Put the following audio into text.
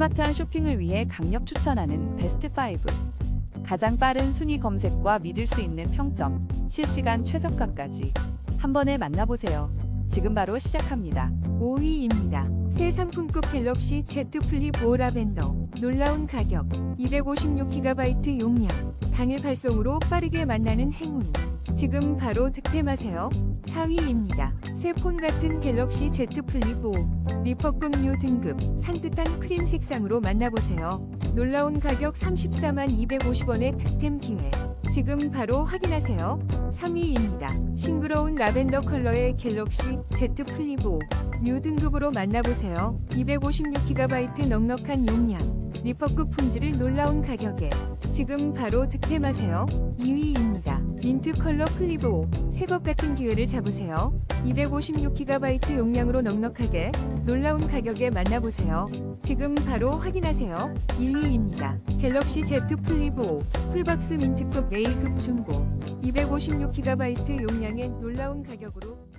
스마트한 쇼핑을 위해 강력 추천하는 베스트 5. 가장 빠른 순위 검색과 믿을 수 있는 평점, 실시간 최저가까지 한 번에 만나보세요. 지금 바로 시작합니다. 5위입니다. 새 상품급 갤럭시 Z 플립 5 라벤더. 놀라운 가격. 256GB 용량. 당일 발송으로 빠르게 만나는 행운. 지금 바로 득템하세요. 4위입니다. 새폰 같은 갤럭시 Z 플립 5. 리퍼급 류 등급. 산뜻한 크림 색상으로 만나보세요. 놀라운 가격 34만 250원의 득템 기회. 지금 바로 확인하세요. 3위입니다. 싱그러운 라벤더 컬러의 갤럭시 Z 플립 5. 뉴 등급으로 만나보세요. 256GB 넉넉한 용량. 리퍼급 품질을 놀라운 가격에. 지금 바로 득템하세요. 2위입니다. 민트 컬러 플립 5. 새것 같은 기회를 잡으세요. 256GB 용량으로 넉넉하게 놀라운 가격에 만나보세요. 지금 바로 확인하세요. 1위입니다. 갤럭시 Z 플립 5 풀박스 민트급 A급 중고 256GB 용량의 놀라운 가격으로